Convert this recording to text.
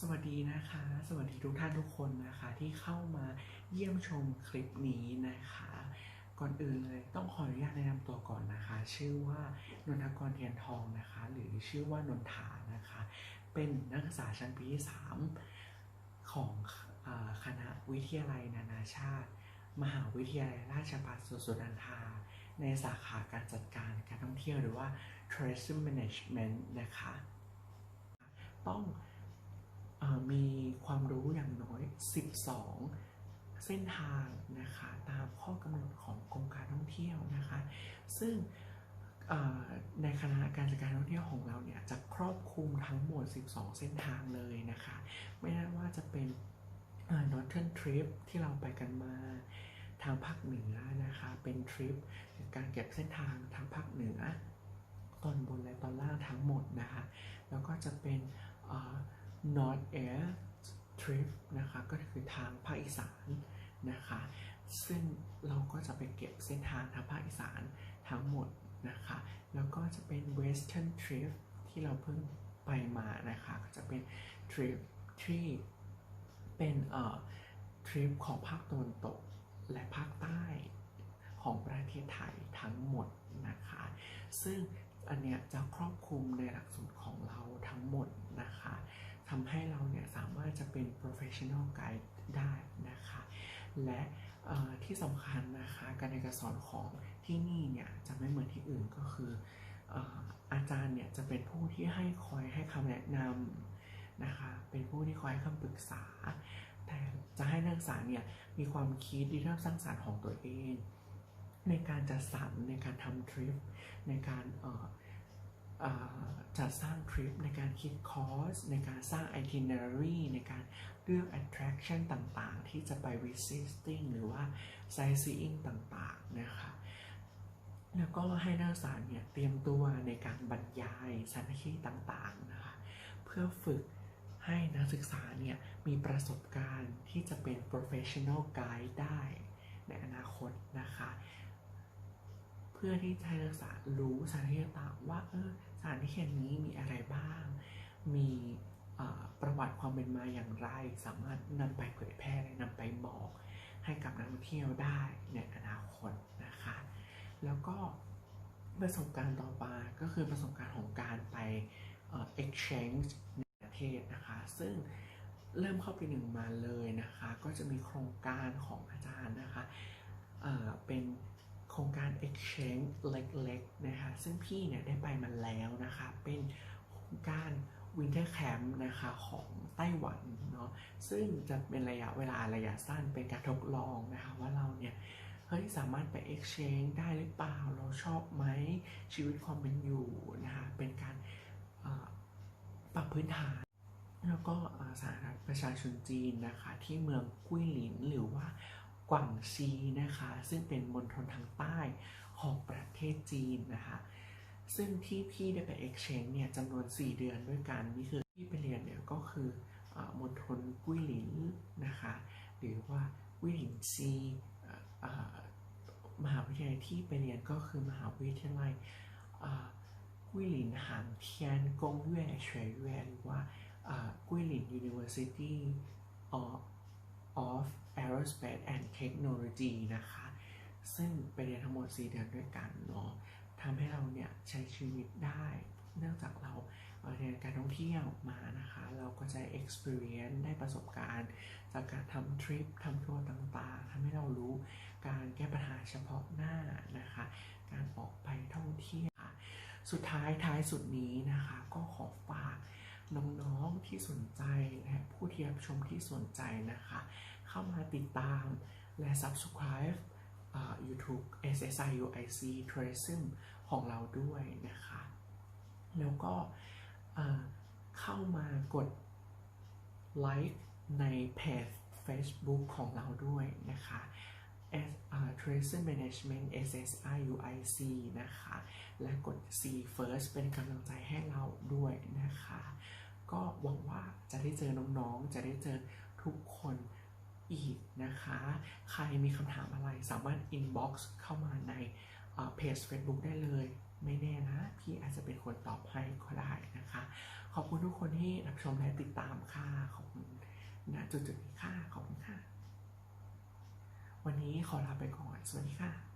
สวัสดีนะคะ สวัสดีทุกท่านทุกคนนะคะที่เข้ามาเยี่ยมชมคลิปนี้นะคะ ก่อนอื่นเลยต้องขออนุญาตแนะนำตัวก่อนนะคะ ชื่อว่านนทกรเทียนทองนะคะ หรือชื่อว่านนทานะคะ เป็นนักศึกษาชั้นปีที่3ของคณะวิทยาลัยนานาชาติ มหาวิทยาลัยราชภัฏสวนสุนันทา ในสาขาการจัดการการท่องเที่ยวหรือว่า tourism management นะคะ ต้อง มีความรู้อย่างน้อย 12 เส้นทางนะคะตามข้อกำหนดของกรมการท่องเที่ยวนะคะ ซึ่งในคณะการจัดการท่องเที่ยวของเราเนี่ยจะครอบคลุมทั้งหมด 12 เส้นทางเลยนะคะ ไม่ว่าจะเป็นเอ่อ Northern Trip ที่เราไปกันมาทางภาคเหนือนะคะ เป็นทริปการเก็บเส้นทางทางภาคเหนือ ตอนบนและตอนล่างทั้งหมดนะคะ แล้วก็จะเป็น North Air Trip นะคะก็คือทางภาคอีสานนะคะซึ่งเราก็จะไปเก็บเส้นทางทางภาคอีสานทั้งหมดนะคะแล้วก็จะเป็น Western Trip ที่เราเพิ่งไปมานะคะก็จะเป็นทริปที่เป็นเอ่อทริปของภาคตะวันตกและภาคใต้ของประเทศไทยทั้งหมดนะคะ ซึ่งอันเนี้ยจะครอบคลุมในหลักสูตรของเราทั้งหมด ทำให้เราเนี่ยสามารถจะเป็น professional guide ได้นะคะ และที่สำคัญนะคะการเรียนการสอนของที่นี่เนี่ยจะไม่เหมือนที่อื่นก็คือออาจารย์เนี่ยจะเป็นผู้ที่ให้คอยให้คำแนะนำนะคะเป็นผู้ที่คอยให้คำปรึกษา แต่จะให้นักศึกษาเนี่ยมีความคิดที่เริ่มสร้างสรรค์ของตัวเอง ในการจัดสรรในการทำทริปในการเอ่อ จัดสร้างทริปในการคิดคอร์สในการสร้าง itinerary ในการเลือก attraction ต่างๆ ที่จะไป visiting หรือว่า sightseeing ต่างๆนะคะแล้วก็ให้นักศึกษาเนี่ยเตรียมตัวในการบรรยายสถานที่ต่างๆนะคะเพื่อฝึกให้นักศึกษาเนี่ยมีประสบการณ์ที่จะเป็น professional guide ได้ในอนาคตนะคะ เพื่อที่ให้นักศึกษารู้สถานที่ต่างๆว่าเออ ถานที่แห่งนี้มีอะไรบ้าง มีประวัติความเป็นมาอย่างไร สามารถนำไปเผยแพร่และนำไปบอกให้กับนักท่องเที่ยวได้ในอนาคตนะคะ แล้วก็ประสบการณ์ต่อมาก็คือประสบการณ์ของการไป exchange ในประเทศนะคะ ซึ่งเริ่มเข้าปีหนึ่งมาเลยนะคะ ก็จะมีโครงการของอาจารย์นะคะเเป็น โครงการ exchange เล็กๆนะคะซึ่งพี่เนี่ยได้ไปมาแล้วนะคะเป็นโครงการ winter camp นะคะของไต้หวันเนาะซึ่งจะเป็นระยะเวลาระยะสั้นเป็นการทดลองนะคะว่าเราเนี่ยเฮ้ยสามารถไป exchange ได้หรือเปล่า เราชอบไหมชีวิตความเป็นอยู่นะคะเป็นการปรับพื้นฐาน แล้วก็สาธารณประชาชนจีนนะคะที่เมืองกุ้ยหลินหรือว่า วางซีนะคะ ซึ่งเป็นมณฑลทางใต้ของประเทศจีนนะคะ ซึ่งที่พี่ได้ไป exchange เนี่ยจำนวน 4 เดือนด้วยกันนี่คือที่ไปเรียนเนี่ยก็คืออมณฑลกุ้ยหลินนะคะ หรือว่ากุ้ยหลินซีมหาวิทยาลัยที่ไปเรียนก็คือมหาวิทยาลัยกุ้ยหลินหางเทียนกงเย่เฉยเย่หรือว่ากุ้ยหลิน University of of Aerospace and Technology นะคะ ซึ่งไปเรียนทั้งหมด 4 เดือนด้วยกันเนาะทำให้เราเนี่ยใช้ชีวิตได้ เนื่องจากเราเรียนการท่องเที่ยวมานะคะ เราก็จะ experience ได้ประสบการณ์ จากการทำทริปทำทัวร์ต่างๆทำให้เรารู้การแก้ปัญหาเฉพาะหน้านะคะ การออกไปท่องเที่ยว สุดท้ายท้ายสุดนี้นะคะ ก็ขอฝาก น้องๆที่สนใจและผู้ที่รับชมที่สนใจนะคะ เข้ามาติดตามและ subscribe YouTube SSI UIC Tourism ของเราด้วยนะคะ แล้วก็เอ่อเข้ามากดไลค์ในเพจ Facebook ของเราด้วยนะคะ Treasury Management SSI UIC นะคะ และกด C First เป็นกำลังใจให้เราด้วยนะคะ ก็หวังว่าจะได้เจอน้องๆ จะได้เจอทุกคนอีกนะคะ ใครมีคำถามอะไรสามารถ inbox เข้ามาในเพจ Facebook ได้เลย ไม่แน่นะ พี่อาจจะเป็นคนตอบให้ก็ได้นะคะ ขอบคุณทุกคนที่รับชมและติดตามค่ะ ขอบคุณณจุดๆนี้ค่ะ ขอบคุณค่ะ วันนี้ขอลาไปก่อน สวัสดีค่ะ